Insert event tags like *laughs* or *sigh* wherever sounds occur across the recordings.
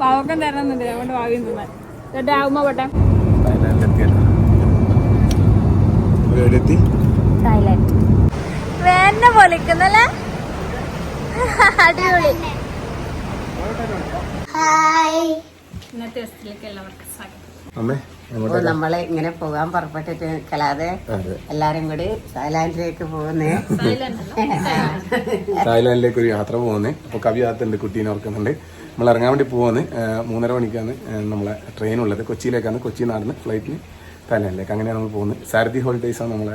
പാവക്കം തരണമെന്നുണ്ട് അതുകൊണ്ട് ഭാവി തിന്നാൻ എന്നിട്ട് ആവുമ്പോ പോട്ടെ. വേന്നെ പൊളിക്കുന്നല്ലേ? അടിപൊളി. ഇന്നത്തെ ദിവസത്തിലേക്ക് എല്ലാവർക്കും സ്വാഗതം. അമ്മേ. അപ്പൊ നമ്മളെ ഇങ്ങനെ പോകാൻ പുറപ്പെട്ടിട്ട് നിൽക്കലാതെ അതെ. എല്ലാരും കൂടി തായ്ലാന്റിലേക്ക് പോകുന്നേ. *laughs* തായ്ലാന്റിലേക്ക് ഒരു യാത്ര പോകുന്നേ. അപ്പോൾ കവി യാത്രയുണ്ട് കുട്ടീനെ ഓർക്കുന്നുണ്ട്. നമ്മൾ ഇറങ്ങാൻ വേണ്ടി പോകുന്നത് മൂന്നര മണിക്കാണ് നമ്മളെ ട്രെയിൻ ഉള്ളത് കൊച്ചിയിലേക്കാണ് കൊച്ചി നാടിന് ഫ്ലൈറ്റിന് തായ്ലാൻഡിലേക്ക് അങ്ങനെയാണ് നമ്മൾ പോകുന്നത്. സാരഥി ഹോളിഡേയ്സാണ് നമ്മളെ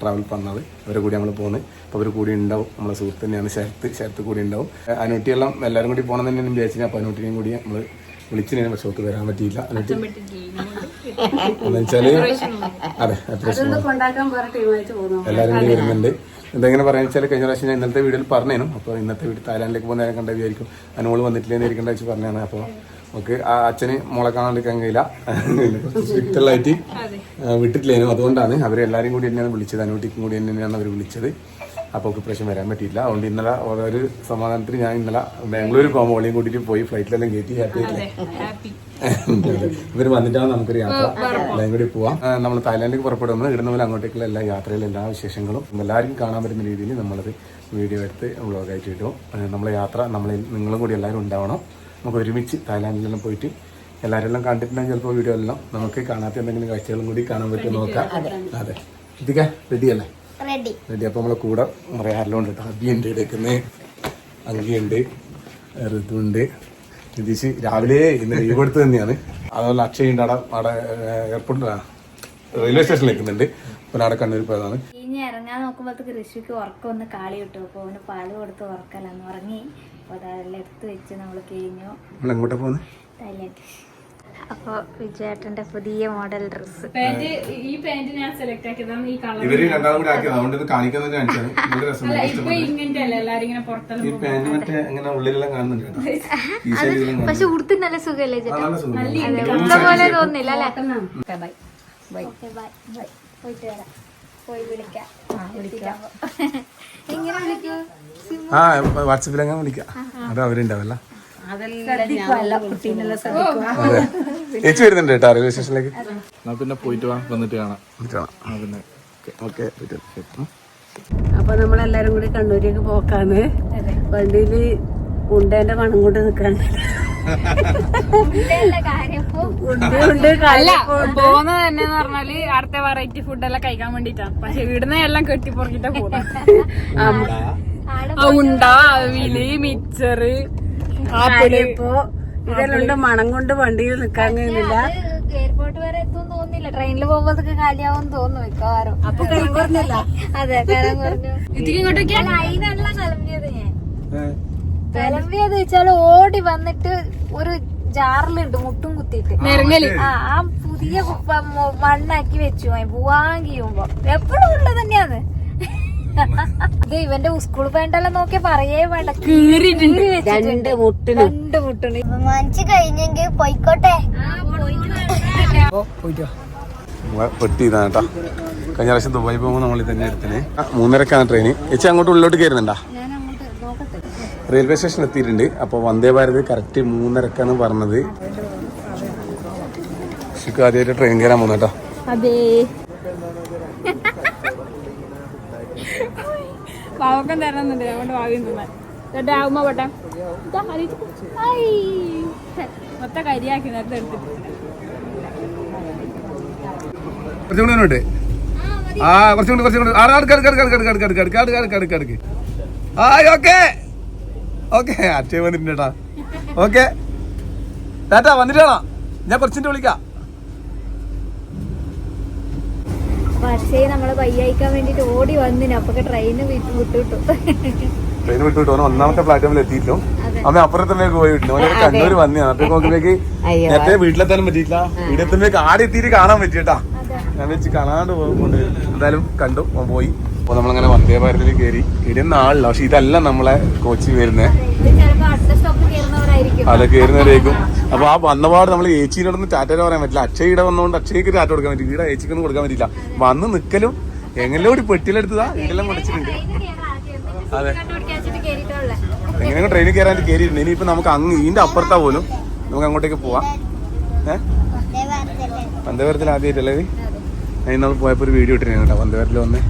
ട്രാവൽ പറഞ്ഞത് അവരെ കൂടി നമ്മൾ പോകുന്നത്. അപ്പോൾ അവർ കൂടി ഉണ്ടാവും. നമ്മളെ സുഹൃത്ത് തന്നെയാണ്. ശരത്ത് ശരത്ത് കൂടി ഉണ്ടാവും. അനുട്ടിയെല്ലാം എല്ലാവരും കൂടി പോകണം തന്നെയാണ് വിചാരിച്ചത്. അപ്പോൾ അനുട്ടിനെയും കൂടി നമ്മൾ വിളിച്ചിന് പക്ഷെ അവർക്ക് വരാൻ പറ്റിയില്ല. എന്നുവെച്ചാൽ എന്ന് *laughs* വെച്ചാൽ അതെ അത്യാവശ്യം കൊണ്ടാക്കാൻ വേറെ ടീമായിട്ട് പോകുന്നു. എല്ലാവരും കൂടി വരുന്നുണ്ട്. എന്തെങ്ങനെ പറയാന്ന് വെച്ചാൽ കഴിഞ്ഞ പ്രാവശ്യം ഞാൻ ഇന്നത്തെ വീഡിയോയിൽ പറഞ്ഞേനും. അപ്പോൾ ഇന്നത്തെ വീട് തായ്ലാൻഡിലേക്ക് പോകുന്ന കണ്ട വിചാരിക്കും അനുമോൾ വന്നിട്ടില്ലെന്ന് ഇരിക്കേണ്ട വെച്ച് പറഞ്ഞാണ് അപ്പോൾ നമുക്ക് ആ അച്ഛന് മോളെ കാണാണ്ടിരിക്കാൻ കഴിയില്ല. *laughs* സ്ട്രിക്റ്റുള്ളായിട്ട് വിട്ടിട്ടില്ലേനും. അതുകൊണ്ടാണ് അവരെല്ലാരും കൂടി തന്നെയാണ് വിളിച്ചത്. അനുവട്ടിക്കും കൂടി തന്നെയാണ് അവർ വിളിച്ചത്. അപ്പോൾ പ്രശ്നം വരാൻ പറ്റിയില്ല അതുകൊണ്ട് ഇന്നലെ ഒരു സമാധാനത്തിന് ഞാൻ ഇന്നലെ ബാംഗ്ലൂർ പോകുമ്പോൾ ഓളിയും കൂട്ടിയിട്ട് പോയി ഫ്ലൈറ്റിലെല്ലാം കയറ്റി ഹാപ്പി ആയിട്ട് *laughs* ഇവർ വന്നിട്ടാണ് നമുക്കൊരു യാത്ര. എല്ലാം കൂടി പോവാം. നമ്മൾ തായ്ലാൻഡിലേക്ക് പുറപ്പെടുമ്പോൾ ഇവിടെ നമ്മൾ അങ്ങോട്ടേക്കുള്ള എല്ലാ യാത്രയിലെ എല്ലാ വിശേഷങ്ങളും എല്ലാവർക്കും കാണാൻ പറ്റുന്ന രീതിയിൽ നമ്മളത് വീഡിയോ എടുത്ത് വ്ളോഗായിട്ട് ഇടും. നമ്മളെ യാത്ര നമ്മൾ നിങ്ങളും കൂടി എല്ലാവരും ഉണ്ടാവണം. നമുക്ക് ഒരുമിച്ച് തായ്ലാൻഡിലെല്ലാം പോയിട്ട് എല്ലാവരും എല്ലാം കണ്ടിട്ടുണ്ടെങ്കിൽ ചിലപ്പോൾ വീഡിയോ എല്ലാം നമുക്ക് കാണാത്ത എന്തെങ്കിലും കാഴ്ചകളും കൂടി കാണാൻ പറ്റും നോക്കാം. അതെ. ഇതൊക്കെ റെഡി അല്ലേ? റെഡി. റെഡി. അപ്പോൾ നമ്മളെ കൂടെ കുറേ ആരെല്ലാം ഉണ്ട് അബിയുണ്ട് എടുക്കുന്നത് അങ്കിയുണ്ട് ഋതുണ്ട് നിതീഷ് രാവിലെ ഇന്ന് ലീവ് എടുത്ത് തന്നെയാണ്. അതുപോലെ അക്ഷയ് ഉണ്ട് അവിടെ അവിടെ എയർപോർട്ടിലാണ് റെയിൽവേ സ്റ്റേഷനിൽ നിൽക്കുന്നുണ്ട്. അപ്പോൾ അവിടെ കണ്ണൂർ പോയതാണ്. ഇനി ഇറങ്ങാൻ നോക്കുമ്പോഴത്തേക്ക് ഋഷിക്ക് ഉറക്കം ഒന്ന് കാളി കിട്ടും അപ്പോൾ അവന് പാൽ കൊടുത്ത് ഉറക്കലാന്ന് ഉറങ്ങി അപ്പോൾ അതെല്ലാം എടുത്ത് വെച്ച് നമ്മൾ കഴിഞ്ഞു. നമ്മൾ എങ്ങോട്ടാണ് പോകുന്നത് തായ്ലാൻഡ് അപ്പോൾ വിജയേട്ടന്റെ പുതിയ മോഡൽ ഡ്രസ്സ്. പാന്റ് ഈ പാന്റ് ഞാൻ സെലക്ട് ആക്കിയതാണ്. ഈ കളർ ഇവർ രണ്ടാളും കൂടി ആക്കിയത്. അതുകൊണ്ട് ഇത് കാണിക്കുന്നത് കാണിച്ചാണ് ഇവിടെ രസം ഇപ്പൊ ഇങ്ങനത്തെ അല്ല. എല്ലാരും ഇങ്ങനെ പുറത്തെല്ലാം ഈ പാന്റ് മറ്റേ ഇങ്ങനെ ഉള്ളിലെല്ലാം കാണുന്നുണ്ട് കേട്ടോ. ഈ സൈഡിലെല്ലാം പക്ഷെ ഉടുത്ത് നല്ല സുഖമല്ലേ ചേട്ടാ? നല്ല സുഖം. പോലെ തോന്നില്ല അല്ലേ? ബൈ ബൈ ബൈ ബൈ പോയിട്ട് വരാം. പോയി വിളിക്കാം. വിളിക്കാം. എങ്ങനെ വിളിക്കൂ? ആ വാട്സപ്പിൽ അങ്ങനെ വിളിക്കാം അത് അവരുണ്ടാവല്ല. ചേച്ചി വരുന്നുണ്ട് കേട്ടോ റെയിൽവേ സ്റ്റേഷനിലേക്ക് പിന്നെ പോയിട്ട് വാ വന്നിട്ട് കാണാം. പിന്നെ ഓക്കെ. അപ്പൊ നമ്മളെല്ലാരും കൂടി കണ്ണൂരേക്ക് പോക്കാന്ന് വണ്ടിയിൽ ഉണ്ടേന്റെ മണം കൊണ്ട് നിക്കാണ്. പോകുന്നത് തന്നെ എന്ന് പറഞ്ഞാൽ അടുത്ത വെറൈറ്റി ഫുഡെല്ലാം കഴിക്കാൻ വേണ്ടിട്ടാ പക്ഷെ ഇവിടുന്ന് എല്ലാം കെട്ടി കെട്ടിപ്പൊറക്കിട്ടാ പോകാം ഉണ്ട. അവിൽ മിച്ചറ് ഇപ്പോ ഇതെല്ലാം മണം കൊണ്ട് വണ്ടിയിൽ നിൽക്കാൻ കഴിയുന്നില്ല. എയർപോർട്ട് വരെ എത്തും തോന്നില്ല ട്രെയിനിൽ പോകുമ്പോഴത്തേക്ക് കാലിയാവും തോന്നുന്നു മിക്കവാറും. അപ്പൊ കരം പറഞ്ഞില്ല അതെ കരം കുറഞ്ഞു. അല്ല, അതിനല്ല കലമ്പിയത് ഞാൻ. കലമ്പിയത് വെച്ചാൽ ഓടി വന്നിട്ട് ഒരു ജാറിലുണ്ട് മുട്ടും കുത്തിയിട്ട്. ആ പുതിയ കുപ്പ മണ്ണാക്കി വെച്ചു. പോവാൻ കഴിയുമ്പോ. എപ്പോഴും ഉള്ളത് തന്നെയാണ് ഇത് ഇവന്റെ സ്കൂൾ വേണ്ടല്ലോ നോക്കിയാ പറയേ വേണ്ട. രണ്ട് മുട്ടിന് രണ്ട് മുട്ടുണ്ട് മനസ്സ് കഴിഞ്ഞെങ്കിൽ പോയിക്കോട്ടെ. പെട്ടി ഇതാണ് കേട്ടോ കഴിഞ്ഞ പ്രാവശ്യം ദുബായി പോകുമ്പോൾ നമ്മൾ തന്നെ എടുത്തിന്. മൂന്നരക്കാണ് ട്രെയിൻ ചേച്ചി അങ്ങോട്ട് ഉള്ളിലോട്ട് കയറുന്നുണ്ടാ? റെയിൽവേ സ്റ്റേഷൻ എത്തിയിട്ടുണ്ട്. അപ്പോൾ വന്ദേ ഭാരത് കറക്റ്റ് മൂന്നരക്കാന്ന് പറഞ്ഞത്. ശരിക്കും ആദ്യമായിട്ട് ട്രെയിൻ കയറാൻ പോകുന്ന കേട്ടോ അതെ. പാവക്കം തരണമെന്നുണ്ട് അതുകൊണ്ട് ഭാവി തിന്നാൻ എന്നിട്ട് ആവുമ്പോ പോട്ടെ. മൊത്തം കരിയാക്കി നേരത്തെ എടുത്തിട്ട് ആ കുറച്ചും കൂടി കുറച്ചും കൂടി ആ അടുക്ക് അടുക്ക് അടുക്ക് അടുക്ക് അടുക്ക് അടുക്ക് അടുക്ക് അടുക്ക് അടുക്ക് ആ ഓക്കെ ഓക്കെ അച്ഛൻ വന്നിട്ടുണ്ട് കേട്ടാ ഓക്കെ ടാറ്റാ വന്നിട്ടാണോ ഞാൻ കുറച്ചിട്ട് വിളിക്കാം പക്ഷേ നമ്മൾ വയ്യായിക്കാൻ വേണ്ടിട്ട് ഓടി വന്നിന്. അപ്പൊ ട്രെയിന് വിട്ടുവിട്ടു. ട്രെയിൻ വിട്ടുവിട്ടു. വിട്ടു ഒന്നാമത്തെ പ്ലാറ്റ്ഫോമിൽ എത്തിയിട്ടു അമ്മ അപ്പുറത്തേക്ക് പോയി വിട്ടു. ഓനെ കണ്ണൂര് വന്നു. അപ്പൊ നോക്കുമ്പോഴേക്ക്. നേരത്തെ വീട്ടിലെത്താനും പറ്റിയില്ല വീട് എത്തുമ്പോഴേക്ക് ആടെ എത്തിയിട്ട് കാണാൻ പറ്റിയിട്ടാ. ഞാൻ വെച്ച് കാണാണ്ട് പോകുന്നുണ്ട് എന്തായാലും കണ്ടു. പോയി. അപ്പൊ നമ്മളങ്ങനെ വന്ദേ ഭാരതിൽ കയറി. ഇടുന്ന ആളില്ല പക്ഷെ ഇതല്ല നമ്മളെ കോച്ചി വരുന്നത് കയറുന്നവരേക്കും അപ്പൊ ആ വന്നപാട് നമ്മൾ ഏച്ചിനോടൊന്നും ടാറ്റ പറയാൻ പറ്റില്ല. അക്ഷയുടെ വന്നോണ്ട് വന്നതുകൊണ്ട് അക്ഷയ്ക്ക് ടാറ്റ കൊടുക്കാൻ പറ്റില്ല. ഇവിടെ ഏച്ചിക്കൊന്നും കൊടുക്കാൻ പറ്റില്ല. വന്ന് നിക്കലും എങ്ങനെയോ ഒരു പെട്ടിയിലെടുത്തതാ ഇതെല്ലാം മുടച്ചിട്ടുണ്ട് അതെ. എങ്ങനെയൊക്കെ ട്രെയിനിൽ കയറാൻ കയറിയിട്ടുണ്ട് ഇനിയിപ്പൊ നമുക്ക് അങ്ങ് ഇതിന്റെ അപ്പുറത്താ പോലും നമുക്ക് അങ്ങോട്ടേക്ക് പോവാം. ഏഹ് വന്ദേവരത്തിൽ ആദ്യമായിട്ടല്ലേ അതിന് ഞാൻ ഇന്നാൾ പോയപ്പോൾ ഒരു വീഡിയോ ഇട്ടിരുന്നു കേട്ടോ. വന്ദേവരത്തിൽ വന്ന്.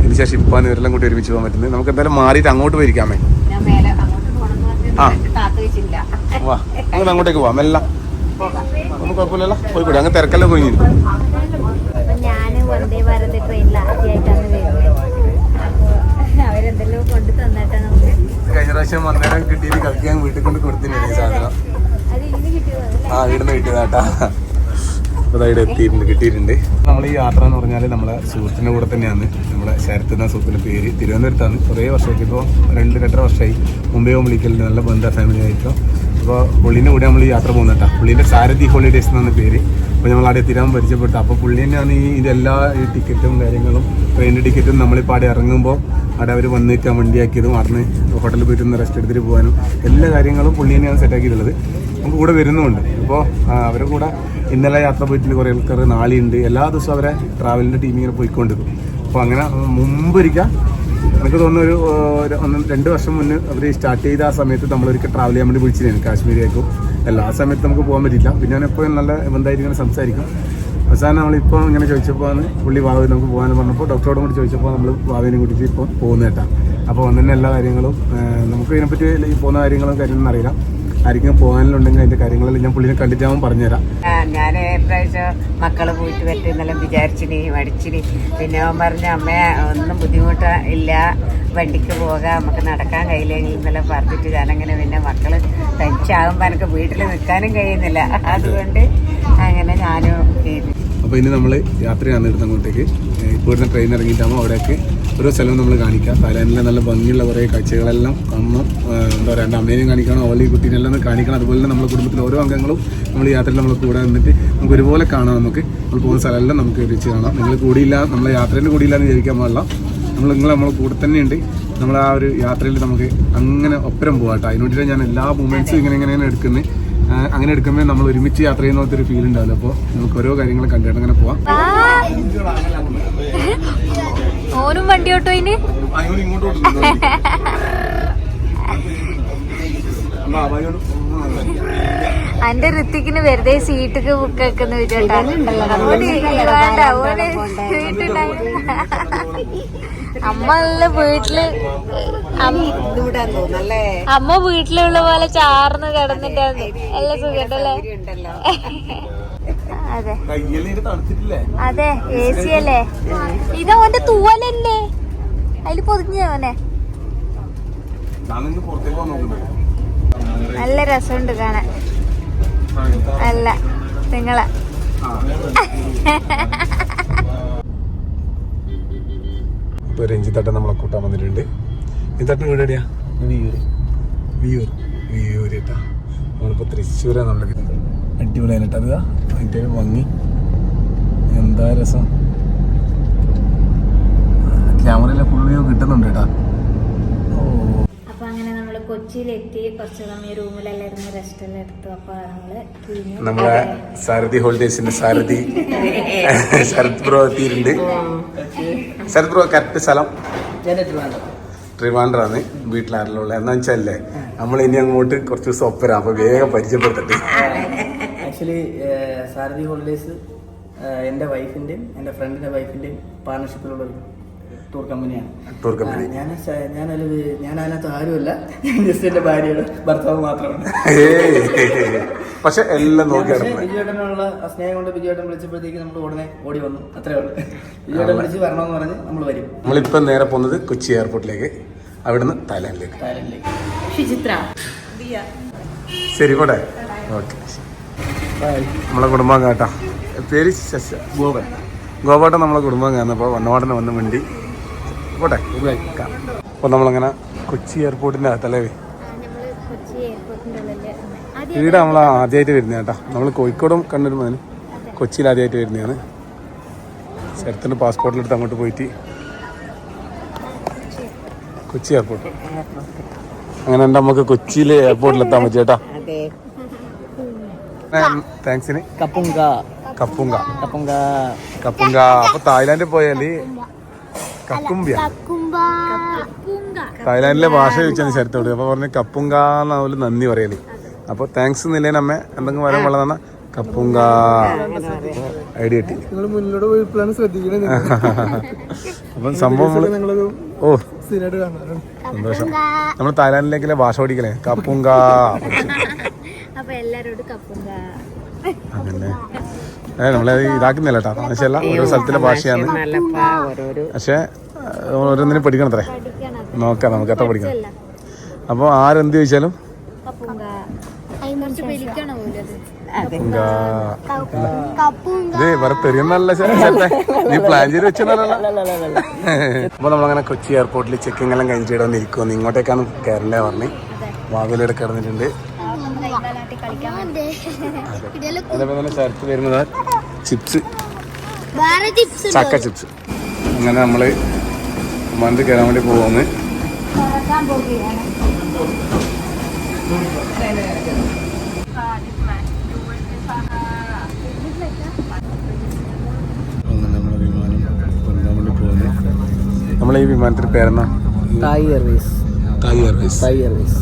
ഇതിന് ശേഷം ഇപ്പം ഇവരെല്ലാം കൂട്ടി ഒരുമിച്ച് പോകാൻ പറ്റുന്നത്. നമുക്ക് എന്തായാലും മാറിയിട്ട് അങ്ങോട്ട് പോയിരിക്കാമേ. വാ അങ്ങോട്ടേക്ക് പോവാം. എല്ലാം ഒന്നും കുഴപ്പമില്ലല്ലോ. പോയിക്കൂടെ അങ്ങ് തിരക്കെല്ലാം പോയി അപ്പൊ ഞാൻ വന്ദേ ഭാരത് ട്രെയിനിൽ ആദ്യമായിട്ടാണ് വരുന്നത്. അപ്പൊ അവരെന്തെല്ലോ കൊണ്ട് തന്നിട്ടാ നമുക്ക് കഴിഞ്ഞ പ്രാവശ്യം വന്നേരം കിട്ടിയിട്ട് കളിക്കാൻ വീട്ടിൽ കൊണ്ട് കൊടുത്തിട്ടുണ്ട് ഈ സാധനം? ആ വീടിന്ന് കിട്ടിയതാട്ടാ ഇവിടെ എത്തിയിട്ടുണ്ട് കിട്ടിയിട്ടുണ്ട്. നമ്മൾ ഈ യാത്ര എന്ന് പറഞ്ഞാൽ നമ്മളെ സുഹൃത്തിന്റെ കൂടെ തന്നെയാണ്. നമ്മളെ ശരത്ത് എന്ന സുഹൃത്തിന്റെ പേര് തിരുവനന്തപുരത്താണ്. കുറേ വർഷമായിട്ട് ഇപ്പോൾ രണ്ട് രണ്ടര വർഷമായി മുംബൈ വിളിക്കലുണ്ട്. നല്ല ബന്ധ ഫാമിലി ആയിട്ടോ. അപ്പോൾ പുള്ളീന്റെ കൂടെ നമ്മൾ ഈ യാത്ര പോകുന്നത് കേട്ടോ. പുള്ളീന്റെ സാരഥി ഹോളിഡേസ് എന്നാണ് പേര്. അപ്പോൾ നമ്മൾ അവിടെ എത്തിരാൻ പരിചയപ്പെട്ടു. അപ്പോൾ പുള്ളി തന്നെയാണ് ഈ ഇതെല്ലാ ഈ ടിക്കറ്റും കാര്യങ്ങളും ട്രെയിനിന്റെ ടിക്കറ്റും നമ്മളിപ്പോൾ അവിടെ ഇറങ്ങുമ്പോൾ അവിടെ അവർ വന്ന് നിൽക്കാൻ വണ്ടിയാക്കിയതും അവിടുന്ന് ഹോട്ടലിൽ പോയിട്ട് ഒന്ന് റെസ്റ്റ് എടുത്തിട്ട് പോകാനും എല്ലാ കാര്യങ്ങളും പുള്ളി തന്നെയാണ് സെറ്റാക്കിയിട്ടുള്ളത് നമുക്ക് കൂടെ വരുന്നുമുണ്ട്. അപ്പോൾ അവരുടെ കൂടെ ഇന്നലെ യാത്ര പോയിട്ട് കുറേ ആൾക്കാർ നാളെയുണ്ട് എല്ലാ ദിവസവും അവരെ ട്രാവലിന്റെ ടീം ഇങ്ങനെ പോയിക്കൊണ്ടിരിക്കും. അപ്പോൾ അങ്ങനെ മുമ്പൊരിക്കൽ എനിക്ക് തോന്നുന്നു ഒരു ഒന്ന് രണ്ട് വർഷം മുന്നേ അവർ സ്റ്റാർട്ട് ചെയ്ത ആ സമയത്ത് നമ്മളൊരിക്കൽ ട്രാവൽ ചെയ്യാൻ വേണ്ടി വിളിച്ചിരുന്നു കാശ്മീരിലേക്കും. അല്ല ആ സമയത്ത് നമുക്ക് പോകാൻ പറ്റില്ല പിന്നെ ഞാൻ എപ്പോഴും നല്ല ബന്ധമായിട്ട് ഇങ്ങനെ സംസാരിക്കും. അവസാനം നമ്മളിപ്പോൾ ഇങ്ങനെ ചോദിച്ചപ്പോൾ പുള്ളി വാവി നമുക്ക് പോകാൻ പറഞ്ഞപ്പോൾ ഡോക്ടറോടും കൂടി ചോദിച്ചപ്പോൾ നമ്മൾ വാവിനെ കൂട്ടിയിട്ട് ഇപ്പോൾ പോകുന്ന കേട്ടാ അപ്പോൾ ഒന്നിനെ എല്ലാ കാര്യങ്ങളും നമുക്ക് ഇതിനെപ്പറ്റി പോകുന്ന കാര്യങ്ങളും കാര്യങ്ങളൊന്നും അറിയില്ല. ആരെങ്കിലും പോകാനുണ്ടെങ്കിൽ അതിന്റെ കാര്യങ്ങളെല്ലാം ഞാൻ പുള്ളിനെ കണ്ടിട്ടാവും പറഞ്ഞുതരാം. ഞാൻ പ്രാവശ്യം മക്കൾ പോയിട്ട് പറ്റുന്നെല്ലാം വിചാരിച്ചിനി മടിച്ചിനി. പിന്നെ അവൻ പറഞ്ഞ അമ്മ ഒന്നും ബുദ്ധിമുട്ട ഇല്ല വണ്ടിക്ക് പോകാം. നമുക്ക് നടക്കാൻ കഴിയില്ലെങ്കിൽ എന്നെല്ലാം പറഞ്ഞിട്ട് ഞാനങ്ങനെ പിന്നെ മക്കൾ തനിച്ചാകുമ്പോൾ എനിക്ക് വീട്ടിൽ നിൽക്കാനും കഴിയുന്നില്ല. അതുകൊണ്ട് അങ്ങനെ ഞാനും അപ്പോൾ ഇനി നമ്മൾ യാത്രയാണ് ഇടുന്ന അങ്ങോട്ടേക്ക്. ഇപ്പോഴത്തെ ഇപ്പോൾ ഇവിടുന്ന് ട്രെയിൻ ഇറങ്ങിയിട്ടാകുമ്പോൾ അവിടേക്ക് ഓരോ സ്ഥലവും നമ്മൾ കാണിക്കാം. തായ്ലാൻഡിലെ നല്ല ഭംഗിയുള്ള കുറേ കാഴ്ചകളെല്ലാം കാണണം. എന്താ പറയുക എന്റെ അമ്മേനെയും കാണിക്കണം അവളെ കുട്ടീനെല്ലാം കാണിക്കണം. അതുപോലെ തന്നെ നമ്മുടെ കുടുംബത്തിലെ ഓരോ അംഗങ്ങളും നമ്മൾ യാത്രയിൽ നമ്മൾ കൂടെ നിന്നിട്ട് നമുക്ക് ഒരുപോലെ കാണാം നമുക്ക്. നമ്മൾ പോകുന്ന സ്ഥലമെല്ലാം നമുക്ക് ഒരുമിച്ച് കാണാം. നിങ്ങൾ കൂടിയില്ല നമ്മളെ യാത്രേന്റെ കൂടിയില്ല എന്ന് വിചാരിക്കാൻ പാടില്ല. നമ്മൾ നിങ്ങൾ നമ്മളെ കൂടെ തന്നെയുണ്ട്. നമ്മൾ ആ ഒരു യാത്രയിൽ നമുക്ക് അങ്ങനെ ഒപ്പരം പോകാട്ടോ അതിനുവേണ്ടിയിട്ട് ഞാൻ എല്ലാ മൂമെന്റ്സും ഇങ്ങനെ ഇങ്ങനെ എടുക്കുന്നത് അങ്ങനെ എടുക്കുമ്പോൾ നമ്മൾ ഒരുമിച്ച് യാത്ര ചെയ്യുന്ന പോലത്തെ ഒരു ഫീൽ ഉണ്ടാവില്ല. അപ്പോൾ നമുക്ക് ഓരോ കാര്യങ്ങളും കണ്ടിട്ട് അങ്ങനെ പോവാം. ഓനും വണ്ടി ഓട്ടോ ഇനി? എന്റെ ഋത്തിക്കിന് വെറുതെ സീറ്റൊക്കെ ബുക്ക് വെക്കുന്ന വിചാട്ടാ അമ്മ നല്ല വീട്ടിൽ അമ്മ- വീട്ടിലുള്ള പോലെ ചാർന്ന് കിടന്നിട്ടാന്ന് നല്ല സുഖണ്ടല്ലേ അതെ. അതെ എ സി അല്ലേ? ഇത് ഓന്റെ തൂവലല്ലേ? അതിൽ പൊതിഞ്ഞവനെ നല്ല രസമുണ്ട് കാണാൻ. അല്ല നിങ്ങളെ. ഇപ്പോൾ രഞ്ജിത്തട്ടൻ നമ്മളെ കൂട്ടാൻ വന്നിട്ടുണ്ട്. രഞ്ജിത്തട്ടൻ വീട് എവിടെയാ? വിയൂർ വിയൂർ വിയൂര് കേട്ടാ നമ്മളിപ്പോ തൃശ്ശൂരാ നമ്മൾ അടിപൊളിയായിട്ട്. അത് അതിന്റെ ഒരു ഭംഗി. എന്താ രസം. ക്യാമറയിലെ ഫുൾ വ്യൂ കിട്ടുന്നുണ്ട് കേട്ടാ കൊച്ചിയിലെത്തി. കുറച്ച് സമയം റൂമിലെല്ലാം ഇരുന്ന് റെസ്റ്റ് എല്ലാം എടുത്തു. അപ്പൊ നമ്മൾ നമ്മളെ സാരഥി ഹോളിഡേസിന്റെ സാരഥി. ശരത് ബ്രോ എത്തിയിട്ടുണ്ട്. ശരത് ബ്രോ കറക്റ്റ് സ്ഥലം? ട്രിവാൻഡ്രാണ്. വീട്ടിലാരെല്ലാം എന്നാ വെച്ചാലേ നമ്മൾ ഇനി അങ്ങോട്ട് കുറച്ച് ദിവസം ഒപ്പരാ. അപ്പൊ വേഗം പരിചയപ്പെടുത്തട്ടെ. ആക്ച്വലി സാരഥി ഹോളിഡേസ് എന്റെ വൈഫിന്റെയും എന്റെ ഫ്രണ്ടിന്റെ വൈഫിന്റെയും പാർട്ണർഷിപ്പിലുള്ള ഒരു ടൂർ കമ്പനിയാണ് ടൂർ കമ്പനി ഞാൻ ഞാനതിൽ ഞാൻ അതിനകത്ത് ആരുമല്ല. ജസ്റ്റ് എന്റെ ഭാര്യയുടെ ഭർത്താവ് മാത്രമാണ്. *laughs* പക്ഷേ എല്ലാം നോക്കിയാണ്. ബിജുവേട്ടനുള്ള സ്നേഹം കൊണ്ട് ബിജുവേട്ടൻ വിളിച്ചപ്പോഴത്തേക്ക് നമ്മൾ ഉടനെ ഓടി വന്നു. അത്രേ ഉള്ളൂ. ബിജുവേട്ടൻ വിളിച്ച് വരണമെന്ന് പറഞ്ഞ് നമ്മൾ വരും. നമ്മളിപ്പം നേരെ പോകുന്നത് കൊച്ചി എയർപോർട്ടിലേക്ക് അവിടുന്ന് തായ്ലാൻഡിലേക്ക്. തായ്ലൻഡിലേക്ക്. ശരി പോട്ടെ. ഓക്കെ നമ്മളെ കുടുംബം കേട്ടാ പേര് ശശ ഗോപൻ. ഗോപാട്ടൻ നമ്മളെ കുടുംബം കാണുന്നപ്പോൾ വണ്ണവാടനെ വന്ന് മിണ്ടി. പോട്ടെ അപ്പോൾ നമ്മളങ്ങനെ കൊച്ചി എയർപോർട്ടിന്റെ അകത്തല്ലേ? വീട് ഇവിടെ നമ്മൾ ആദ്യമായിട്ട് വരുന്നത് കേട്ടോ. നമ്മൾ കോഴിക്കോടും കണ്ണൂരും മുതൽ കൊച്ചിയിൽ ആദ്യമായിട്ട് വരുന്നതാണ്. ശരത്തിന്റെ പാസ്പോർട്ടിലെടുത്ത് അങ്ങോട്ട് പോയിട്ട് കൊച്ചി എയർപോർട്ട് അങ്ങനെ നമുക്ക് കൊച്ചിയിലെ എയർപോർട്ടിലെത്താൻ പറ്റിയേട്ടാ താങ്ക്സിന് കപ്പുങ്ക. കപ്പുങ്ക. കപ്പുങ്ക. കപ്പുങ്ക. അപ്പൊ തായ്ലാൻഡിൽ പോയാൽ കക്കുംബ്യ തായ്ലാന്റിലെ ഭാഷ ചോദിച്ചാണ് ശരത്തോട്. അപ്പൊ പറഞ്ഞു കപ്പുങ്ക പോലെ നന്ദി പറയൽ. അപ്പൊ താങ്ക്സ് എന്നില്ലേ നമ്മെ എന്തെങ്കിലും വരാൻ വളരെ കപ്പുങ്ക. ഐഡിയ കിട്ടി. അപ്പം സംഭവം ഓ. സന്തോഷം. നമ്മൾ തായ്ലാന്റിലേക്കല്ലേ ഭാഷ പഠിക്കലേ കപ്പുങ്ക. അപ്പൊ എല്ലാരോടും കപ്പുങ്ക അങ്ങനെ ഏ നമ്മളെ ഇതാക്കുന്നില്ല കേട്ടോ താമസിച്ചല്ല ഓരോ സ്ഥലത്തിലെ ഭാഷയാണ്. പക്ഷേ പക്ഷെ ഓരോന്നിനും പഠിക്കണത്രേ. നോക്കാം നമുക്ക് എത്ര പഠിക്കണം. അപ്പോൾ ആരെന്ത് ചോദിച്ചാലും? അത്. നീ പ്ലാൻ ചെയ്ത് വെച്ചെന്നല്ല അപ്പൊ നമ്മളങ്ങനെ കൊച്ചി എയർപോർട്ടിൽ ചെക്കിംഗ് എല്ലാം കഴിഞ്ഞിട്ട് ഇവിടെ വന്നിരിക്കുമെന്ന് ഇങ്ങോട്ടേക്കാണ് കയറണ്ടേ പറഞ്ഞ്. വാതിലൂടെ കിടന്നിട്ടുണ്ട്. അതേപോലെ തന്നെ ചേർത്ത് വരുന്നത് ചിപ്സ്. ചക്ക ചിപ്സ്. അങ്ങനെ നമ്മൾ മന്ത് കയറാൻ വേണ്ടി പോകുന്നു നമ്മൾ ഈ വിമാനത്തിന്റെ പേരെന്നാ? Thai Airways Thai Airways Thai Airways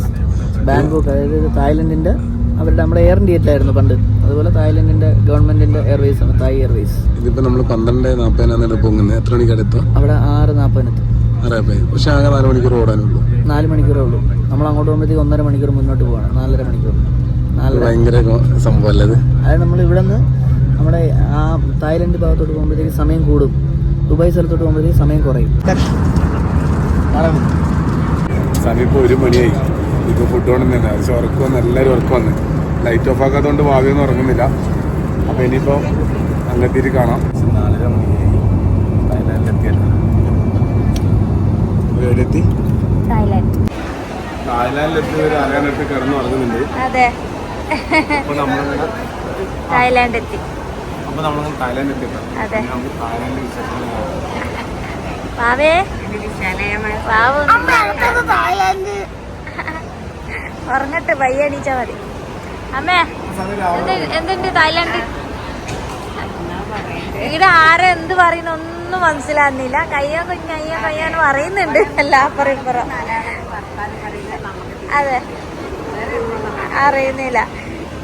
Bangkok അതായത് തായ്ലൻഡിന്റെ അവരുടെ നമ്മുടെ എയർ ഇന്ത്യയിലായിരുന്നു പണ്ട്. അതുപോലെ തായ്ലൻഡിന്റെ ഗവൺമെന്റിന്റെ എയർവേസ് ആണ് തായ് എയർവേസ് ഇതിപ്പോ നമ്മൾ പന്ത്രണ്ട് നാൽപ്പതിനാണ് പോകുന്നത്. എത്ര മണിക്ക് അടുത്തോ അവിടെ ആറ് നാൽപ്പതിനെത്തും പക്ഷേ ആകെ നാല് മണിക്കൂർ ഓടാനുള്ളൂ. നാല് മണിക്കൂറേ ഉള്ളൂ. നമ്മൾ അങ്ങോട്ട് പോകുമ്പോഴത്തേക്ക് ഒന്നര മണിക്കൂർ മുന്നോട്ട് പോകണം നാലര മണിക്കൂർ. ഭയങ്കര സംഭവം അല്ലേ അതായത് നമ്മൾ ഇവിടെ നിന്ന് നമ്മുടെ ആ തായ്ലൻഡ് ഭാഗത്തോട്ട് പോകുമ്പോഴത്തേക്ക് സമയം കൂടും. ദുബായ് സ്ഥലത്തോട്ട് പോകുമ്പോഴത്തേക്ക് സമയം കുറയും. സമയം ഇപ്പോൾ ഒരു മണിയായി. ഇപ്പോൾ ഫുഡ് കൊണ്ടുതന്നെ പക്ഷെ ഉറക്കം വന്ന് എല്ലാവരും ഉറക്കം വന്ന്. ലൈറ്റ് ഓഫ് ആക്കാത്തതുകൊണ്ട് ഭാവിയൊന്നും ഉറങ്ങുന്നില്ല. അപ്പോൾ ഇനിയിപ്പോൾ അങ്ങെത്തിയിട്ട് കാണാം. നാലര മണിയായി. എത്തി എവിടെയെത്തി? തായ്ലാൻഡ്. തായ്ലാൻഡിലെത്തി ഒരു അരയാണെടുത്ത് കിടന്ന് ഉറങ്ങുന്നുണ്ട്. അതെ. അപ്പോൾ നമ്മളിങ്ങനെ തായ്ലാൻഡ് എത്തി. അപ്പോൾ നമ്മളിങ്ങനെ അതെ. നമുക്ക് വിശേഷങ്ങൾ ഉറങ്ങട്ടെ പയ്യെ എണീച്ചാ മതി. അമ്മേ എന്ത് എന്തുണ്ട് തായ്ലാന്റ്? ഇവിടെ ആരെ എന്ത് പറയുന്ന ഒന്നും മനസ്സിലാകുന്നില്ല. കയ്യോ കുഞ്ഞയ്യോ കയ്യാന്ന് പറയുന്നുണ്ട്. എല്ലാ അപ്പുറം ഇപ്പുറം അതെ. അറിയുന്നില്ല.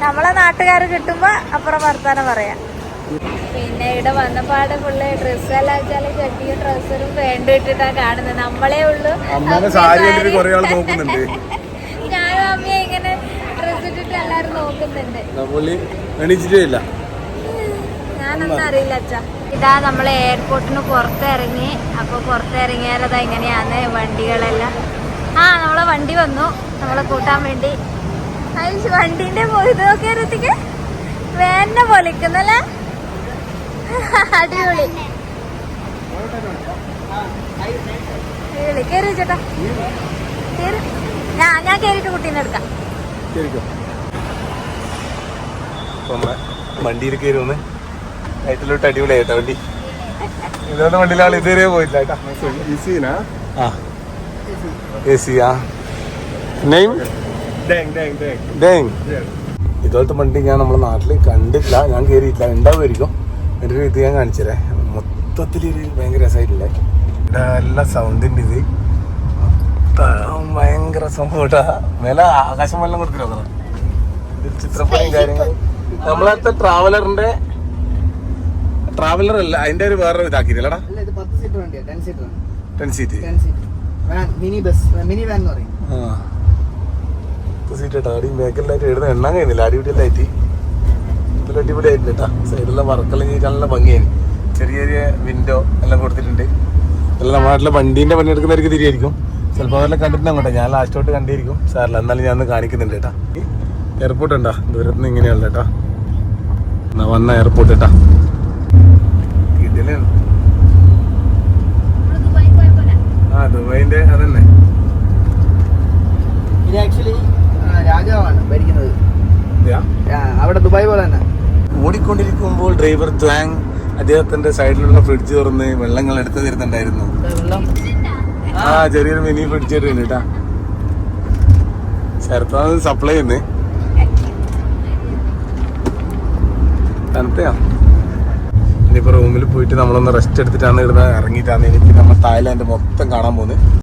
നമ്മളെ നാട്ടുകാർ കിട്ടുമ്പോ അപ്പുറം വർത്താനം പറയാം. പിന്നെ ഇവിടെ വന്നപ്പാട് ഫുള്ള് ഡ്രസ്സെല്ലാം വെച്ചാൽ ചട്ടിയും ഡ്രസ്സറും വേണ്ട ഇട്ടിട്ടാ കാണുന്നത്. നമ്മളേ ഉള്ളൂ. ഇങ്ങനെ ഡ്രസ് ഇട്ടിട്ട് എല്ലാരും നോക്കുന്നുണ്ട്. പുള്ളി ഇല്ല. ഞാനൊന്നും അറിയില്ല അച്ഛാ. ഇതാ നമ്മൾ എയർപോർട്ടിന് പുറത്തിറങ്ങി അപ്പൊ പുറത്തിറങ്ങിയാലതാ ഇങ്ങനെയാണ് വണ്ടികളെല്ലാം. ആ നമ്മളെ വണ്ടി വന്നു. നമ്മളെ കൂട്ടാൻ വേണ്ടി. വണ്ടിന്റെ പോയി നോക്കിയാലത്തേക്ക് വേന്നെ പൊളിക്കുന്നല്ലേ അടിപൊളി. അടിപൊളി കേറി ചേട്ടാ. കേറി. ഞാൻ ഞാൻ കേറിയിട്ട് കുട്ടീനെ എടുക്കാം. വണ്ടിയിൽ കയറി വന്ന് ടൈറ്റിലോട്ട് അടിപൊളിയായിട്ടാ വണ്ടി. ഇതൊന്നും വണ്ടിയിലാൾ ഇതുവരെ പോയില്ല ഇതുപോലത്തെ വണ്ടി ഞാൻ നമ്മുടെ നാട്ടിൽ കണ്ടിട്ടില്ല. ഞാൻ കയറിയിട്ടില്ല ഉണ്ടാവുമായിരിക്കും. എന്റെ ഒരു ഇത് ഞാൻ കാണിച്ചതരേ. മൊത്തത്തിൽ ഒരു ഭയങ്കര രസമായിട്ടില്ലേ എല്ലാ സൗണ്ടിന്റെ ഇത്. ഭയങ്കര സംഭവട്ടാ വില ആകാശം വെള്ളം കൊടുത്തില്ല ചിത്രപ്പണിയും കാര്യങ്ങളും നമ്മളടുത്ത ട്രാവലറിന്റെ ട്രാവലർ അല്ല അതിന്റെ ഒരു വേറെ ഇതാക്കിയില്ലടാ ten seat mini bus mini van എന്ന് പറയും. സീറ്റ് കേട്ടോ അടി മേക്കലിലായിട്ട് എഴുതാൻ എണ്ണാൻ കഴിയുന്നില്ല അടിപൊളിയല്ലായിട്ട് ഇതിൽ അടിപൊളിയായിട്ടില്ല കേട്ടാ. സൈഡിലെ വർക്കെല്ലാം ചെയ്ത് നല്ല ഭംഗിയായി ചെറിയ ചെറിയ വിൻഡോ എല്ലാം കൊടുത്തിട്ടുണ്ട്. എല്ലാം നാട്ടിലെ വണ്ടീന്റെ പണിയെടുക്കുന്നവർക്ക് തിരിയായിരിക്കും. ചിലപ്പോൾ അവരെ കണ്ടിട്ട് അങ്ങോട്ടെ. ഞാൻ ലാസ്റ്റോട്ട് കണ്ടിരിക്കും. സാറില്ല എന്നാലും ഞാൻ കാണിക്കുന്നുണ്ട് കേട്ടാ. എയർപോർട്ട് ഉണ്ടാ? ദൂരത്ത് നിന്ന് ഇങ്ങനെയുള്ള കേട്ടാ. എന്നാ വന്ന എയർപോർട്ട് കേട്ടാ ആ ദുബായിന്റെ അതന്നെ. ഇത് ആക്ച്വലി രാജാവാണ് ഭരിക്കുന്നത്. ഇതാ. ആ, അവിടെ ദുബായ് പോലെ തന്നെ. ഓടിക്കൊണ്ടിരിക്കുമ്പോൾ ഡ്രൈവർ ത്വാങ് അദ്ദേഹത്തിന്റെ സൈഡിലുള്ള ഫ്രിഡ്ജ് തുറന്ന് വെള്ളങ്ങൾ എടുത്തു തരുന്നുണ്ടായിരുന്നു. വെള്ളം ആ ചെറിയൊരു മിനി ഫ്രിഡ്ജ് കേട്ടാ ശരത്താണ് സപ്ലൈ ചെയ്യുന്നത് തണുത്തയാ. ഇനിയിപ്പോ റൂമിൽ പോയിട്ട് നമ്മളൊന്ന് റെസ്റ്റ് എടുത്തിട്ടാണ് ഇവിടുന്ന് ഇറങ്ങിയിട്ടാണ് എനിക്ക് നമ്മൾ തായ്ലാന്റ് മൊത്തം കാണാൻ പോകുന്നത്.